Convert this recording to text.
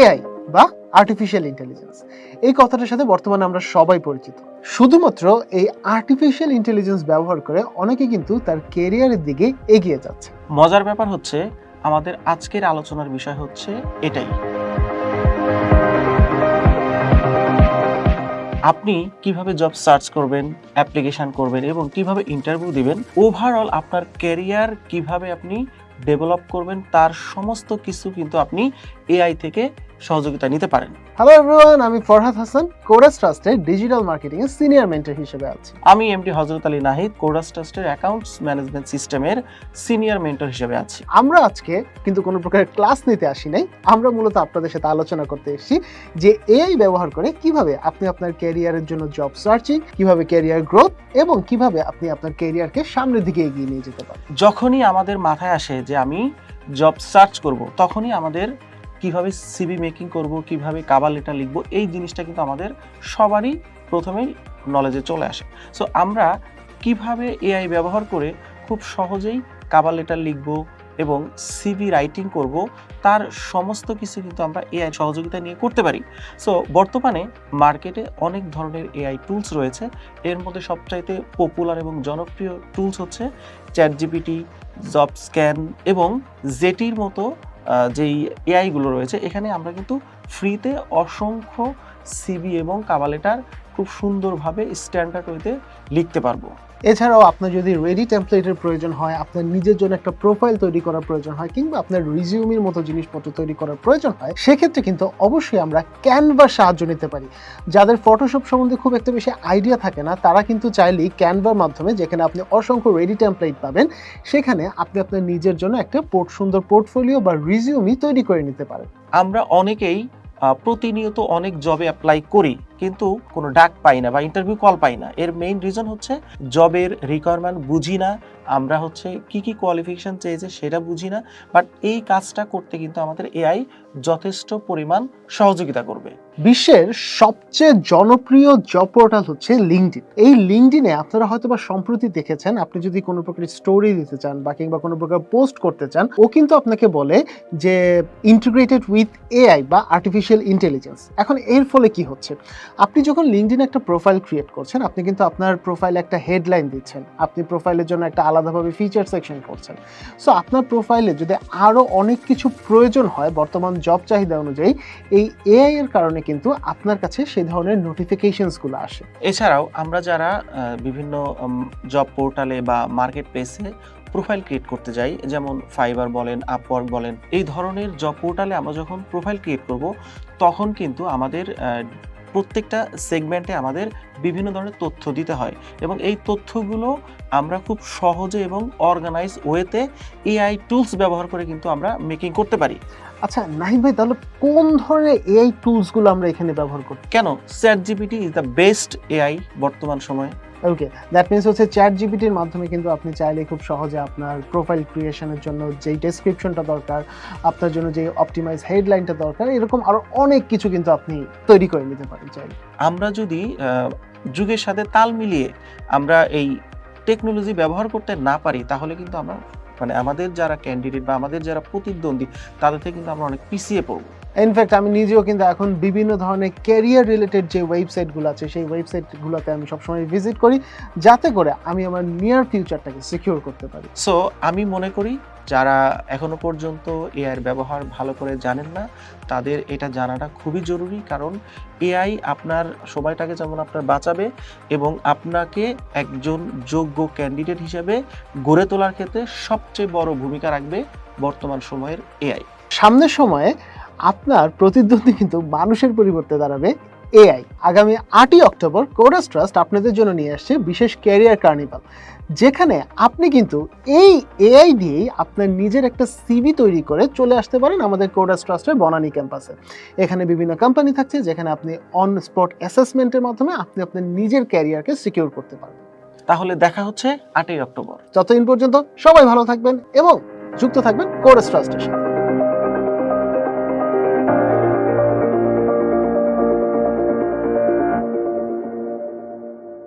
AI বা artificial intelligence এই কথাটার সাথে বর্তমানে আমরা সবাই পরিচিত। শুধুমাত্র এই আর্টিফিশিয়াল ইন্টেলিজেন্স ব্যবহার করে অনেকে কিন্তু তার কেরিয়ারের দিকে এগিয়ে যাচ্ছে। মজার ব্যাপার হচ্ছে, আমাদের আজকের আলোচনার বিষয় হচ্ছে এটাই। আপনি কীভাবে জব সার্চ করবেন অ্যাপ্লিকেশন করবেন এবং কীভাবে ইন্টারভিউ দিবেন ওভারঅল আপনার ক্যারিয়ার কীভাবে আপনি ডেভেলপ করবেন, তার সমস্ত কিছু কিন্তু আপনি এআই থেকে সহযোগিতা নিতে পারেন। হ্যালো এভরিওয়ান আমি ফরহাদ হাসান কোরাস ট্রাস্টের ডিজিটাল মার্কেটিং এর সিনিয়র মেন্টর হিসেবে আছি। আমি এমডি হজরত আলী নাহিদ কোডাস ট্রাস্টের অ্যাকাউন্টস ম্যানেজমেন্ট সিস্টেমের সিনিয়র মেন্টর হিসেবে আছি। আমরা আজকে কিন্তু কোনো প্রকার ক্লাস নিতে আসি নাই। আমরা মূলত আপনাদের সাথে আলোচনা করতে এসেছি যে এআই ব্যবহার করে কীভাবে আপনি আপনার ক্যারিয়ারের জন্য জব সার্চিং কীভাবে ক্যারিয়ার গ্রোথ এবং কীভাবে আপনি আপনার ক্যারিয়ারকে সামনের দিকে এগিয়ে নিয়ে যেতে পারেন। যখনই আমাদের মাথায় আসে যে আমি জব সার্চ করব তখনই আমাদের কীভাবে সিবি মেকিং করব, কীভাবে কাবার লেটার লিখব, এই জিনিসটা কিন্তু আমাদের সবারই প্রথমেই নলেজে চলে আসে। সো আমরা কীভাবে এআই ব্যবহার করে খুব সহজেই কাবার লেটার লিখব এবং সিভি রাইটিং করব, তার সমস্ত কিছু কিন্তু আমরা এআই সহযোগিতা নিয়ে করতে পারি। সো বর্তমানে মার্কেটে অনেক ধরনের এআই টুলস রয়েছে। এর মধ্যে সবচাইতে পপুলার এবং জনপ্রিয় টুলস হচ্ছে চ্যাট জিপিটি জব স্ক্যান এবং জেটির মতো যেই এআইগুলো রয়েছে এখানে আমরা কিন্তু ফ্রিতে অসংখ্য সিবি এবং কাবালেটার খুব সুন্দরভাবে স্ট্যান্ডার্ড ওয়েতে লিখতে পারব। এছাড়াও আপনার যদি রেডি টেমপ্লেটের প্রয়োজন হয় আপনার নিজের জন্য একটা প্রোফাইল তৈরি করার প্রয়োজন হয় কিংবা আপনার রিজিউমির মতো জিনিসপত্র তৈরি করার প্রয়োজন হয় সেক্ষেত্রে কিন্তু অবশ্যই আমরা ক্যানভার সাহায্য নিতে পারি। যাদের ফটোশপ সম্বন্ধে খুব একটা বেশি আইডিয়া থাকে না তারা কিন্তু চাইলেই ক্যানভার মাধ্যমে যেখানে আপনি অসংখ্য রেডি টেমপ্লেট পাবেন সেখানে আপনি আপনার নিজের জন্য একটা পোর্ট সুন্দর পোর্টফোলিও বা রিজিউমি তৈরি করে নিতে পারেন। আমরা অনেকেই প্রতিনিয়ত অনেক জবে অ্যাপ্লাই করি। কিন্তু কোনো ডাক পাই না বা ইন্টারভিউ কল পাই না। এর মেইন রিজন হচ্ছে জবের রিকোয়ারমেন্ট বুঝি না। আমরা হচ্ছে কি কি কোয়ালিফিকেশন চেয়েছে সেটা বুঝি না। বাট এই কাজটা করতে কিন্তু আমাদের এআই যথেষ্ট পরিমাণ সহযোগিতা করবে। বিশ্বের সবচেয়ে জনপ্রিয় জব পোর্টাল হচ্ছে লিঙ্কডিন এই লিঙ্কডিনে আপনারা হয়তো বা সম্প্রতি দেখেছেন, আপনি যদি কোনো প্রকার স্টোরি দিতে চান বা কিংবা কোনো প্রকার পোস্ট করতে চান, ও কিন্তু আপনাকে বলে যে ইন্টিগ্রেটেড উইথ এআই বা আর্টিফিশিয়াল ইন্টেলিজেন্স এখন এর ফলে কি হচ্ছে? আপনি যখন লিঙ্কডিনে একটা প্রোফাইল ক্রিয়েট করছেন, আপনি কিন্তু আপনার প্রোফাইলে একটা হেডলাইন দিচ্ছেন। আপনি প্রোফাইলের জন্য একটা আলাদাভাবে ফিচার সেকশন করছেন। সো আপনার প্রোফাইলে যদি আরও অনেক কিছু প্রয়োজন হয় বর্তমান জব চাহিদা অনুযায়ী, এই এআই এর কারণে কিন্তু আপনার কাছে সেই ধরনের নোটিফিকেশনসগুলো আসে। এছাড়াও আমরা যারা বিভিন্ন জব পোর্টালে বা মার্কেট প্লেসে প্রোফাইল ক্রিয়েট করতে যাই, যেমন ফাইবার বলেন আপওয়ার্ক বলেন, এই ধরনের জব পোর্টালে আমরা যখন প্রোফাইল ক্রিয়েট করব, তখন কিন্তু আমাদের প্রত্যেকটা সেগমেন্টে আমাদের বিভিন্ন ধরনের তথ্য দিতে হয় এবং এই তথ্যগুলো আমরা খুব সহজে এবং অর্গানাইজ ওয়েতে এআই টুলস ব্যবহার করে কিন্তু আমরা মেকিং করতে পারি। আচ্ছা নাহিদ ভাই তাহলে কোন ধরনের এআই টুলসগুলো আমরা এখানে ব্যবহার করি? কেন? ChatGPT is the best AI বর্তমান সময়ে। ওকে দ্যাট মিনস হচ্ছে চ্যাট জিপিটির মাধ্যমে কিন্তু আপনি চাইলে খুব সহজে আপনার প্রোফাইল ক্রিয়েশনের জন্য যেই ডেসক্রিপশনটা দরকার, আপনার জন্য যে অপটিমাইজ হেডলাইনটা দরকার, এরকম আরও অনেক কিছু কিন্তু আপনি তৈরি করে নিতে পারেন চাইলে। আমরা যদি যুগের সাথে তাল মিলিয়ে আমরা এই টেকনোলজি ব্যবহার করতে না পারি, তাহলে কিন্তু আমরা মানে আমাদের যারা ক্যান্ডিডেট বা আমাদের যারা প্রতিদ্বন্দ্বী, তাদের থেকে কিন্তু আমরা অনেক পিছিয়ে পড়ব। ইনফ্যাক্ট আমি নিজেও কিন্তু এখন বিভিন্ন ধরনের ক্যারিয়ার রিলেটেড যে ওয়েবসাইটগুলো আছে সেই ওয়েবসাইটগুলোতে আমি সবসময় ভিজিট করি যাতে করে আমি আমার নিয়ার ফিউচারটাকে সিকিউর করতে পারি। সো আমি মনে করি যারা এখনও পর্যন্ত এআইয়ের ব্যবহার ভালো করে জানেন না তাদের এটা জানাটা খুবই জরুরি কারণ এআই আপনার সময়টাকে যেমন আপনার বাঁচাবে এবং আপনাকে একজন যোগ্য ক্যান্ডিডেট হিসেবে গড়ে তোলার ক্ষেত্রে সবচেয়ে বড় ভূমিকা রাখবে বর্তমান সময়ের এআই সামনের সময়ে আপনার প্রতিদ্বন্দ্বী কিন্তু মানুষের পরিবর্তে দাঁড়াবে এআই আগামী আটই অক্টোবর কোরাস ট্রাস্ট আপনাদের জন্য নিয়ে আসছে বিশেষ ক্যারিয়ার কার্নিভাল যেখানে আপনি কিন্তু এই এআই দিয়েই আপনার নিজের একটা সিভি তৈরি করে চলে আসতে পারেন আমাদের কোরাস ট্রাস্টের বনানী ক্যাম্পাসে। এখানে বিভিন্ন কোম্পানি থাকছে যেখানে আপনি অন স্পট অ্যাসেসমেন্টের মাধ্যমে আপনি আপনার নিজের ক্যারিয়ারকে সিকিউর করতে পারবেন। তাহলে দেখা হচ্ছে আটই অক্টোবর। ততদিন পর্যন্ত সবাই ভালো থাকবেন এবং যুক্ত থাকবেন কোরাস ট্রাস্টের সাথে।